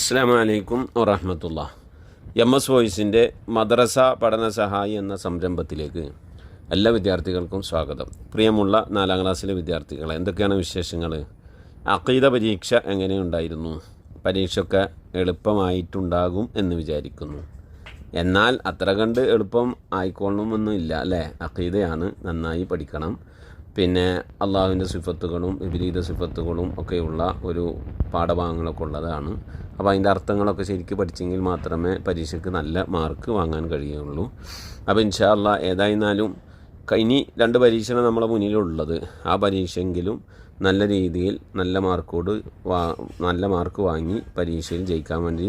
അസ്സാം വലൈക്കും വറഹമത്തുള്ള. എം എസ് വോയിസിന്റെ മദ്രസ പഠന സഹായി എന്ന സംരംഭത്തിലേക്ക് എല്ലാ വിദ്യാർത്ഥികൾക്കും സ്വാഗതം. പ്രിയമുള്ള നാലാം ക്ലാസ്സിലെ വിദ്യാർത്ഥികളെ എന്തൊക്കെയാണ് വിശേഷങ്ങൾ അക്കീത പരീക്ഷ എങ്ങനെയുണ്ടായിരുന്നു? പരീക്ഷയൊക്കെ എളുപ്പമായിട്ടുണ്ടാകും എന്ന് വിചാരിക്കുന്നു. എന്നാൽ അത്ര കണ്ട് എളുപ്പം ആയിക്കോളണമെന്നില്ല അല്ലേ? അക്കീതയാണ് നന്നായി പഠിക്കണം. പിന്നെ അള്ളാഹുവിന്റെ സിഫത്തുകളും വിപരീത സിഫത്തുകളും ഒക്കെയുള്ള ഒരു പാഠഭാഗങ്ങളൊക്കെ ഉള്ളതാണ്. അപ്പോൾ അതിന്റെ അർത്ഥങ്ങളൊക്കെ ശരിക്കും പഠിച്ചെങ്കിൽ മാത്രമേ പരീക്ഷയ്ക്ക് നല്ല മാർക്ക് വാങ്ങാൻ കഴിയുള്ളൂ. അപ്പോൾ ഇൻഷാല്ല ഏതായിരുന്നാലും ഇനി രണ്ട് പരീക്ഷയാണ് നമ്മളെ മുന്നിലുള്ളത്. ആ പരീക്ഷയെങ്കിലും നല്ല രീതിയിൽ നല്ല മാർക്കോട് വാ നല്ല മാർക്ക് വാങ്ങി പരീക്ഷയിൽ ജയിക്കാൻ വേണ്ടി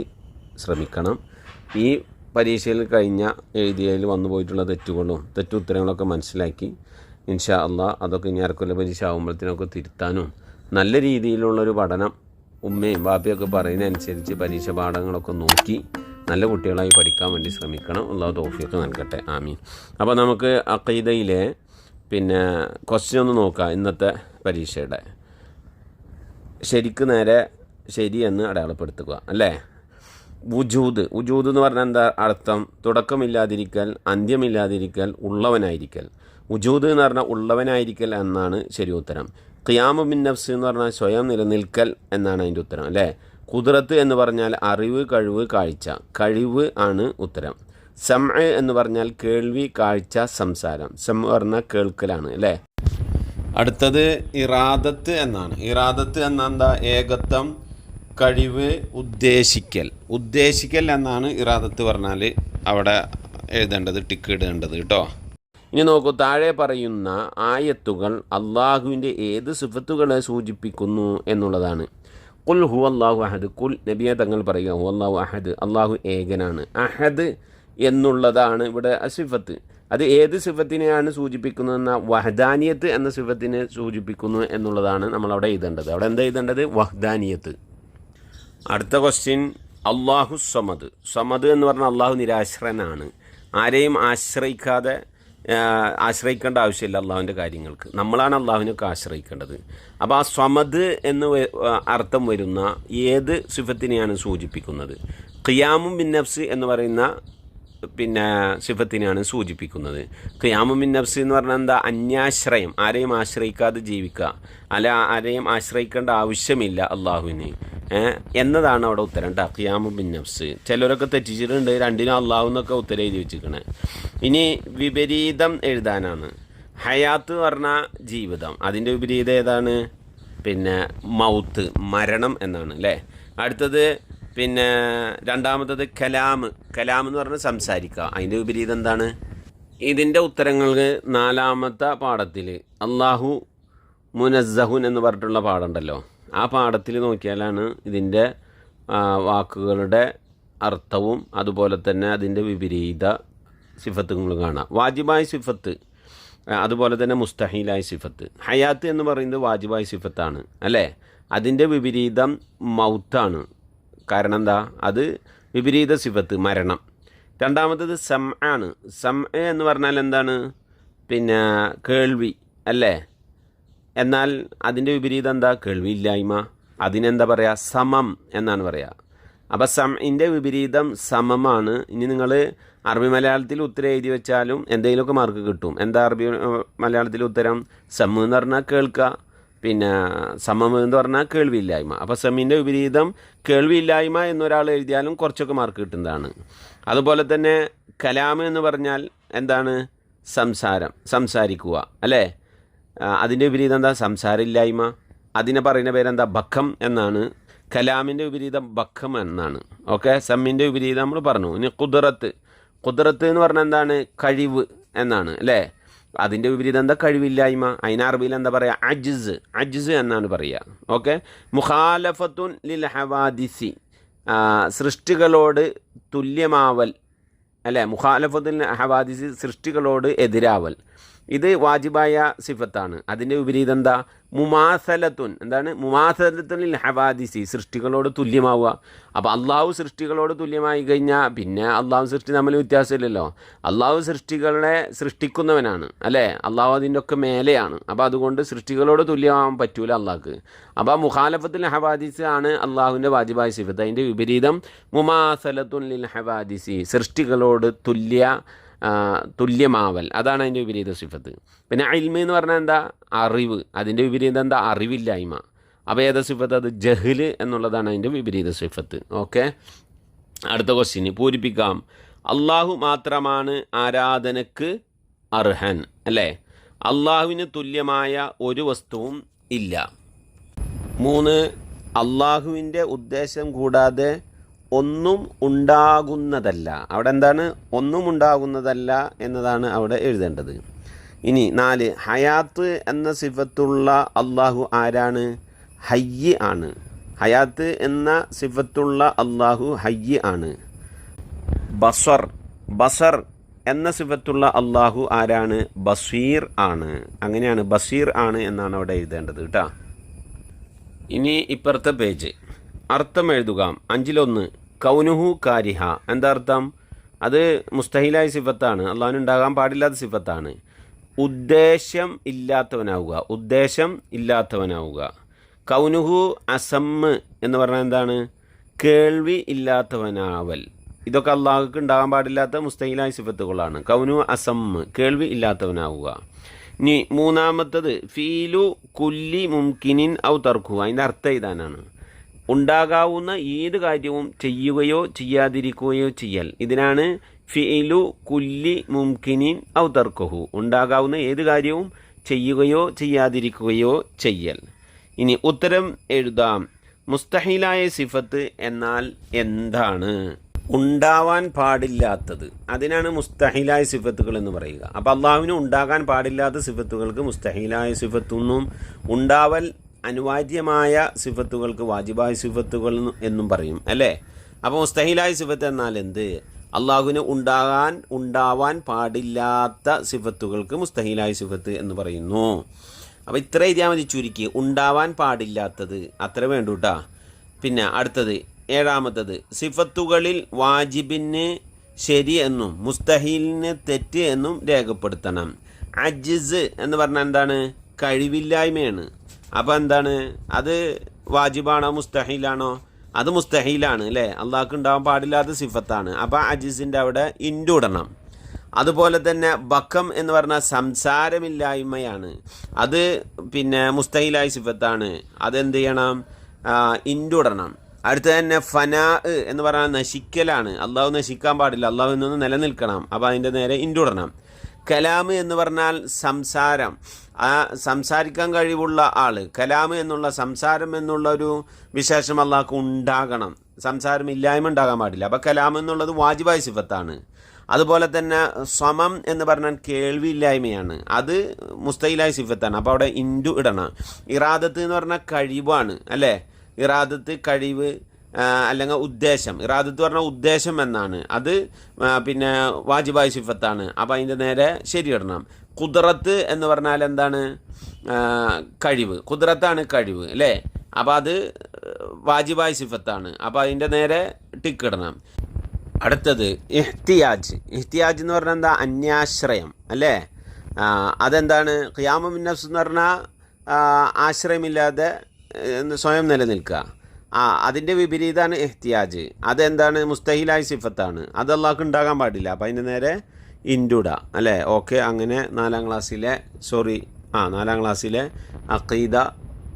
ശ്രമിക്കണം. ഈ പരീക്ഷയിൽ കഴിഞ്ഞ എഴുതിയതിൽ വന്നു പോയിട്ടുള്ള തെറ്റുകളും തെറ്റുത്തരങ്ങളൊക്കെ മനസ്സിലാക്കി ഇൻഷാ അള്ളാ അതൊക്കെ ഇനി അരക്കൊല്ല പരീക്ഷ ആകുമ്പോഴത്തേനൊക്കെ തിരുത്താനും. നല്ല രീതിയിലുള്ളൊരു പഠനം ഉമ്മയും ബാപ്പയൊക്കെ പറയുന്നതനുസരിച്ച് പരീക്ഷ പാഠങ്ങളൊക്കെ നോക്കി നല്ല കുട്ടികളായി പഠിക്കാൻ വേണ്ടി ശ്രമിക്കണം. അള്ളാഹു തോഫിയൊക്കെ നൽകട്ടെ. ആമീൻ. അപ്പോൾ നമുക്ക് അക്കീദയിലെ പിന്നെ ക്വസ്റ്റ്യൻ ഒന്ന് നോക്കാം ഇന്നത്തെ പരീക്ഷയുടെ. ശരിക്ക് നേരെ ശരിയെന്ന് അടയാളപ്പെടുത്തുക അല്ലേ? വുജൂദ്. വുജൂദ് എന്ന് പറഞ്ഞാൽ എന്താ അർത്ഥം? തുടക്കമില്ലാതിരിക്കൽ അന്ത്യമില്ലാതിരിക്കൽ ഉള്ളവനായിരിക്കൽ. വുജൂദ് എന്ന് പറഞ്ഞാൽ ഉള്ളവനായിരിക്കൽ എന്നാണ് ശരി ഉത്തരം. ഖിയാമു ബിൻ നഫ്സ് എന്ന് പറഞ്ഞാൽ സ്വയം നിലനിൽക്കൽ എന്നാണ് അതിന്റെ ഉത്തരം അല്ലേ? കുതിരത്ത് എന്ന് പറഞ്ഞാൽ അറിവ് കഴിവ് കാഴ്ച. കഴിവ് ആണ് ഉത്തരം. സം എന്ന് പറഞ്ഞാൽ കേൾവി കാഴ്ച സംസാരം. സം പറഞ്ഞാൽ കേൾക്കലാണ് അല്ലേ? അടുത്തത് ഇറാദത്ത് എന്നാണ്. ഇറാദത്ത് എന്നെന്താ ഏകത്വം കഴിവ് ഉദ്ദേശിക്കൽ. ഉദ്ദേശിക്കൽ എന്നാണ് ഇറാദത്ത് പറഞ്ഞാൽ അവിടെ എഴുതേണ്ടത് ടിക്ക് ഇടേണ്ടത് കേട്ടോ? ഇനി നോക്കൂ താഴെ പറയുന്ന ആയത്തുകൾ അള്ളാഹുവിന്റെ ഏത് സിഫത്തുകളെ സൂചിപ്പിക്കുന്നു എന്നുള്ളതാണ്. കുൽ ഹു അള്ളാഹു അഹദ് കുൽ നബിയെ തങ്ങൾ പറയുക ഹു അള്ളാഹു അഹദ് അള്ളാഹു ഏകനാണ്. അഹദ് എന്നുള്ളതാണ് ഇവിടെ അസിഫത്ത്. അത് ഏത് സിഫത്തിനെയാണ് സൂചിപ്പിക്കുന്നതെന്ന വഹദാനിയത്ത് എന്ന സിഫത്തിനെ സൂചിപ്പിക്കുന്നു എന്നുള്ളതാണ് നമ്മളവിടെ എഴുതേണ്ടത്. അവിടെ എന്താ എഴുതേണ്ടത്? വഹദാനിയത്ത്. അടുത്ത ക്വസ്റ്റ്യൻ അള്ളാഹു സമദ്. സമദ് എന്ന് പറഞ്ഞാൽ അള്ളാഹു നിരാശ്രനാണ്. ആരെയും ആശ്രയിക്കാതെ ആശ്രയിക്കേണ്ട ആവശ്യമില്ല അള്ളാഹുവിന്റെ കാര്യങ്ങൾക്ക്. നമ്മളാണ് അള്ളാഹുവിനൊക്കെ ആശ്രയിക്കേണ്ടത്. അപ്പോൾ ആ സ്വമദ് എന്ന് അർത്ഥം വരുന്ന ഏത് സിഫത്തിനെയാണ് സൂചിപ്പിക്കുന്നത്? ഖിയാമും ബിൻ എന്ന് പറയുന്ന പിന്നെ സിഫത്തിനെയാണ് സൂചിപ്പിക്കുന്നത്. ഖിയാമും ബിൻ എന്ന് പറഞ്ഞാൽ എന്താ? അന്യാശ്രയം. ആരെയും ആശ്രയിക്കാതെ ജീവിക്കുക. അല്ല ആരെയും ആശ്രയിക്കേണ്ട ആവശ്യമില്ല അള്ളാഹുവിന്. എന്നതാണ് അവിടെ ഉത്തരം. കേട്ടോ ഖിയാമു ബിൻ നഫ്സ്. ചിലരൊക്കെ തെറ്റിച്ചിട്ടുണ്ട് രണ്ടിനും അള്ളാഹു എന്നൊക്കെ ഉത്തരം എഴുതി വെച്ചിരിക്കണേ. ഇനി വിപരീതം എഴുതാനാണ്. ഹയാത്ത് പറഞ്ഞ ജീവിതം. അതിന്റെ വിപരീതം ഏതാണ്? പിന്നെ മൗത്ത് മരണം എന്നാണ് അല്ലേ? അടുത്തത് പിന്നെ രണ്ടാമത്തത് കലാം കലാം എന്ന് പറഞ്ഞാൽ സംസാരിക്കുക. അതിന്റെ വിപരീതം എന്താണ്? ഇതിന്റെ ഉത്തരങ്ങൾക്ക് നാലാമത്തെ പാഠത്തിൽ അള്ളാഹു മുനസ്സഹുൻ എന്ന് പറഞ്ഞിട്ടുള്ള പാഠമുണ്ടല്ലോ ആ പാഠത്തിൽ നോക്കിയാലാണ് ഇതിന്റെ വാക്കുകളുടെ അർത്ഥവും അതുപോലെ തന്നെ അതിന്റെ വിപരീത സിഫത്തുകളും കാണാം. വാജിബായ സിഫത്ത് അതുപോലെ തന്നെ മുസ്തഹീലായ സിഫത്ത്. ഹയാത്ത് എന്ന് പറയുന്നത് വാജിബായ സിഫത്താണ് അല്ലേ? അതിന്റെ വിപരീതം മൗത്താണ്. കാരണം എന്താ? അത് വിപരീത സിഫത്ത് മരണം. രണ്ടാമത്തത് സം ആണ് സം എന്ന് പറഞ്ഞാൽ എന്താണ്? പിന്നെ കേൾവി അല്ലേ? എന്നാൽ അതിന്റെ വിപരീതം എന്താ? കേൾവിയില്ലായ്മ. അതിനെന്താ പറയുക സമം എന്നാണ് പറയുക അപ്പോൾ സംഇന്റെ വിപരീതം സമമാണ്. ഇനി നിങ്ങൾ അറബി മലയാളത്തിൽ ഉത്തരം എഴുതി വെച്ചാലും എന്തെങ്കിലുമൊക്കെ മാർക്ക് കിട്ടും. എന്താ അറബി മലയാളത്തിൽ ഉത്തരം? സം എന്ന് പറഞ്ഞാൽ കേൾക്കുക പിന്നെ സമം എന്ന് പറഞ്ഞാൽ കേൾവിയില്ലായ്മ. അപ്പോൾ സെമ്മിന്റെ വിപരീതം കേൾവിയില്ലായ്മ എന്നൊരാൾ എഴുതിയാലും കുറച്ചൊക്കെ മാർക്ക് കിട്ടുന്നതാണ്. അതുപോലെ തന്നെ കലാം എന്ന് പറഞ്ഞാൽ എന്താണ്? സംസാരം സംസാരിക്കുക അല്ലേ? അതിന്റെ വിപരീതം എന്താ? സംസാരമില്ലായ്മ. അതിനെ പറയുന്ന പേരെന്താ? ബഖം എന്നാണ്. കലാമിന്റെ വിപരീതം ബഖം എന്നാണ്. ഓക്കെ? സമ്മിന്റെ വിപരീതം നമ്മൾ പറഞ്ഞു. ഇനി കുതിറത്ത് കുതിറത്ത് എന്ന് പറഞ്ഞാൽ എന്താണ്? കഴിവ് എന്നാണ് അല്ലേ? അതിന്റെ വിപരീതം എന്താ? കഴിവില്ലായ്മ. അതിന് അറബിയിൽ എന്താ പറയുക അജിസ്. അജിസ് എന്നാണ് പറയുക ഓക്കെ? മുഖാലഫത്തുൻ ലിൽ ഹവാദിസി. സൃഷ്ടികളോട് തുല്യമാവൽ. അല്ലേ? മുഖാലഫത്തുൽ ഹവാദിസി സൃഷ്ടികളോട് എതിരാവൽ. ഇത് വാജിബായ സിഫത്താണ്. അതിന്റെ വിപരീതം എന്താ? മുമാസലത്തുൻ. എന്താണ്? മുമാസലത്തുനിൽ ഹവാദിസി സൃഷ്ടികളോട് തുല്യമാവുക. അപ്പോൾ അള്ളാഹു സൃഷ്ടികളോട് തുല്യമായി കഴിഞ്ഞാൽ പിന്നെ അള്ളാഹു സൃഷ്ടി തമ്മിൽ വ്യത്യാസമില്ലല്ലോ. അള്ളാഹു സൃഷ്ടികളെ സൃഷ്ടിക്കുന്നവനാണ് അല്ലേ? അള്ളാഹു അതിന്റെ ഒക്കെ മേലെയാണ്. അപ്പോൾ അതുകൊണ്ട് സൃഷ്ടികളോട് തുല്യമാവാൻ പറ്റൂല അള്ളാഹ്ക്ക്. അപ്പോൾ മുഖാലഫത്തുൽ ഹവാദിസ് ആണ് അള്ളാഹുവിന്റെ വാജിബായ സിഫത്ത്. അതിന്റെ വിപരീതം മുമാസലത്തുൻ ലിൽ ഹവാദിസി സൃഷ്ടികളോട് തുല്യ തുല്യമാവൽ. അതാണ് അതിന്റെ വിപരീത സിഫത്ത്. പിന്നെ അയിൽമ എന്ന് പറഞ്ഞാൽ എന്താ? അറിവ്. അതിന്റെ വിപരീതം എന്താ? അറിവില്ലായ്മ. അപ്പോൾ ഏതാ സിഫത്ത്? അത് ജഹ്ല് എന്നുള്ളതാണ് അതിന്റെ വിപരീത സിഫത്ത്. ഓക്കെ? അടുത്ത ക്വസ്റ്റ്യന് പൂരിപ്പിക്കാം. അള്ളാഹു മാത്രമാണ് ആരാധനക്ക് അർഹൻ. അല്ലേ? അള്ളാഹുവിന് തുല്യമായ ഒരു വസ്തുവും ഇല്ല. മൂന്ന് അള്ളാഹുവിന്റെ ഉദ്ദേശം കൂടാതെ ഒന്നും ഉണ്ടാകുന്നതല്ല. അവിടെ എന്താണ്? ഒന്നും ഉണ്ടാകുന്നതല്ല എന്നതാണ് അവിടെ എഴുതേണ്ടത്. ഇനി നാല് ഹയാത്ത് എന്ന സിഫത്തുള്ള അള്ളാഹു ആരാണ്? ഹയ്യ് ആണ്. ഹയാത്ത് എന്ന സിഫത്തുള്ള അള്ളാഹു ഹയ്യ് ആണ്. ബസർ ബസർ എന്ന സിഫത്തുള്ള അള്ളാഹു ആരാണ്? ബസീർ ആണ്. അങ്ങനെയാണ് ബസീർ ആണ് എന്നാണ് അവിടെ എഴുതേണ്ടത് കേട്ടോ. ഇനി ഇപ്പുറത്തെ പേജ്. അർത്ഥം എഴുതുക. അഞ്ചിലൊന്ന് കൗനുഹു കാരിഹ. എന്താ അർത്ഥം അത് മുസ്തഹിലായ സിഫത്താണ്. അള്ളാഹുവിന് ഉണ്ടാകാൻ പാടില്ലാത്ത സിഫത്താണ്. ഉദ്ദേശം ഇല്ലാത്തവനാവുക. ഉദ്ദേശം ഇല്ലാത്തവനാവുക. കൗനുഹു അസമ്മ് എന്ന് പറഞ്ഞാൽ എന്താണ്? കേൾവി ഇല്ലാത്തവനാവൽ. ഇതൊക്കെ അള്ളാഹുക്ക് ഉണ്ടാകാൻ പാടില്ലാത്ത മുസ്തഹിലായ സിഫത്തുകളാണ്. കൗനു അസമ്മ് കേൾവി ഇല്ലാത്തവനാവുക. ഇനി മൂന്നാമത്തത് ഫീലു കുല്ലി മുംകിനിൻ ഔ തർക്കു അതിന്റെ അർത്ഥം ഇതാനാണ്. ഉണ്ടാകാവുന്ന ഏത് കാര്യവും ചെയ്യുകയോ ചെയ്യാതിരിക്കുകയോ ചെയ്യൽ. ഇതിനാണ് ഫിഇലു കുല്ലി മുംകിനിൻ ഔ ഉണ്ടാകാവുന്ന ഏത് കാര്യവും ചെയ്യുകയോ ചെയ്യാതിരിക്കുകയോ ചെയ്യൽ. ഇനി ഉത്തരം എഴുതാം. മുസ്തഹിലായ സിഫത്ത് എന്നാൽ എന്താണ്? ഉണ്ടാവാൻ പാടില്ലാത്തത്. അതിനാണ് മുസ്തഹിലായ സിഫത്തുകൾ എന്ന് പറയുക. അപ്പോൾ അള്ളാഹുവിന് ഉണ്ടാകാൻ പാടില്ലാത്ത സിഫത്തുകൾക്ക് മുസ്തഹിലായ സിഫത്തൊന്നും ഉണ്ടാവൽ അനിവാര്യമായ സിഫത്തുകൾക്ക് വാജിബായ സിഫത്തുകൾ എന്നും പറയും അല്ലേ? അപ്പോൾ മുസ്തഹിലായ സിഫത്ത് എന്നാൽ എന്ത്? അള്ളാഹുവിന് ഉണ്ടാകാൻ ഉണ്ടാവാൻ പാടില്ലാത്ത സിഫത്തുകൾക്ക് മുസ്തഹിലായ സിഫത്ത് എന്ന് പറയുന്നു. അപ്പോൾ ഇത്ര എഴുതിയാൽ മതി ചുരുക്കി. ഉണ്ടാവാൻ പാടില്ലാത്തത്. അത്ര വേണ്ടു കേട്ടാ പിന്നെ അടുത്തത് ഏഴാമത്തത്. സിഫത്തുകളിൽ വാജിബിന് ശരി എന്നും മുസ്തഹീലിന് തെറ്റ് എന്നും രേഖപ്പെടുത്തണം. അജിസ് എന്ന് പറഞ്ഞാൽ എന്താണ്? കഴിവില്ലായ്മയാണ്. അപ്പോൾ എന്താണ്? അത് വാജിബാണോ മുസ്തഹീലാണോ? അത് മുസ്തഹീലാണ് അല്ലേ? അള്ളാഹ്ക്ക് ഉണ്ടാവാൻ പാടില്ലാത്ത സിഫത്താണ്. അപ്പോൾ അജീസിന്റെ അവിടെ ഇൻഡു ഇടണം. അതുപോലെ തന്നെ ബക്കം എന്ന് പറഞ്ഞാൽ സംസാരമില്ലായ്മയാണ്. അത് പിന്നെ മുസ്തഹിലായ സിഫത്താണ്. അതെന്ത് ചെയ്യണം? ഇൻഡൂടണം അടുത്ത തന്നെ ഫനാ എന്ന് പറഞ്ഞാൽ നശിക്കലാണ്. അള്ളാഹു നശിക്കാൻ പാടില്ല. അള്ളാഹു നിന്ന് നിലനിൽക്കണം. അപ്പോൾ അതിന്റെ നേരെ ഇൻഡു ഇടണം. കലാമ് എന്ന് പറഞ്ഞാൽ സംസാരം. ആ സംസാരിക്കാൻ കഴിവുള്ള ആൾ കലാമ് എന്നുള്ള സംസാരം എന്നുള്ള ഒരു വിശേഷം അള്ളാഹ്ക്ക് ഉണ്ടാകണം. സംസാരം ഇല്ലായ്മ ഉണ്ടാകാൻ പാടില്ല. അപ്പോൾ കലാം എന്നുള്ളത് വാജിബായ സിഫത്താണ്. അതുപോലെ തന്നെ സമം എന്ന് പറഞ്ഞാൽ കേൾവിയില്ലായ്മയാണ്. അത് മുസ്തയിലായ സിഫത്താണ്. അപ്പോൾ അവിടെ ഇൻഡു ഇടണം. ഇറാദത്ത് എന്ന് പറഞ്ഞാൽ കഴിവാണ്. അല്ലേ? ഇറാദത്ത് കഴിവ് അല്ലെങ്കിൽ ഉദ്ദേശം. ഇറാദത്ത് പറഞ്ഞ ഉദ്ദേശം എന്നാണ്. അത് പിന്നെ വാജിബായ സിഫത്താണ്. അപ്പോൾ അതിന്റെ നേരെ ശരിയിടണം കുതിറത്ത് എന്ന് പറഞ്ഞാൽ എന്താണ്? കഴിവ്. കുതിറത്താണ് കഴിവ് അല്ലേ? അപ്പോൾ അത് വാജിബായ സിഫത്താണ്. അപ്പോൾ അതിന്റെ നേരെ ടിക്ക് ഇടണം. അടുത്തത് ഇഹ്തിയാജ്. ഇഹ്തിയാജ് എന്ന് പറഞ്ഞാൽ എന്താ? അന്യാശ്രയം അല്ലേ? അതെന്താണ്? ഖിയാമുൻ നഫ്സ് എന്ന് പറഞ്ഞാൽ ആശ്രയമില്ലാതെ സ്വയം നിലനിൽക്കുക. ആ അതിന്റെ വിപരീതമാണ് എഹ്തിയാജ്. അതെന്താണ്? മുസ്തഹിലായ സിഫത്താണ്. അത് അള്ളാഹ്ക്ക് ഉണ്ടാകാൻ പാടില്ല. അപ്പം അതിന്റെ നേരെ ഇൻഡുഡ അല്ലേ? ഓക്കെ അങ്ങനെ നാലാം ക്ലാസ്സിലെ സോറി ആ നാലാം ക്ലാസ്സിലെ അഖീദ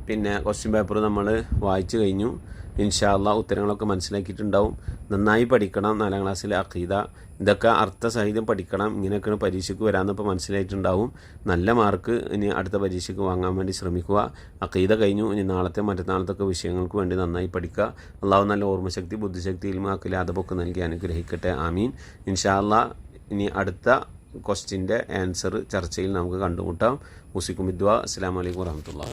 പിന്നെ ക്വസ്റ്റ്യൻ പേപ്പർ നമ്മൾ വായിച്ചു കഴിഞ്ഞു. ഇൻഷാല്ല ഉത്തരങ്ങളൊക്കെ മനസ്സിലാക്കിയിട്ടുണ്ടാവും. നന്നായി പഠിക്കണം. നാലാം ക്ലാസ്സിലെ അഖീദ. ഇതൊക്കെ അർത്ഥസഹിതം പഠിക്കണം. ഇങ്ങനെയൊക്കെയാണ് പരീക്ഷയ്ക്ക് വരാമെന്നിപ്പോൾ മനസ്സിലായിട്ടുണ്ടാവും. നല്ല മാർക്ക് ഇനി അടുത്ത പരീക്ഷയ്ക്ക് വാങ്ങാൻ വേണ്ടി ശ്രമിക്കുക. അഖീദ കഴിഞ്ഞു. ഇനി നാളത്തെ മറ്റന്നാളത്തൊക്കെ വിഷയങ്ങൾക്ക് വേണ്ടി നന്നായി പഠിക്കുക. അള്ളാഹു നല്ല ഓർമ്മശക്തി ബുദ്ധിശക്തി ഇൽമാക്കിൽ അതൊക്കെ നൽകി അനുഗ്രഹിക്കട്ടെ. ആമീൻ. ഇൻഷാല്ല ഇനി അടുത്ത ക്വസ്റ്റിന്റെ ആൻസർ ചർച്ചയിൽ നമുക്ക് കണ്ടുമുട്ടാം. മുസിക്കും വിദ്വ അസ്സാം വലൈക്കും വാഹമത്തുള്ള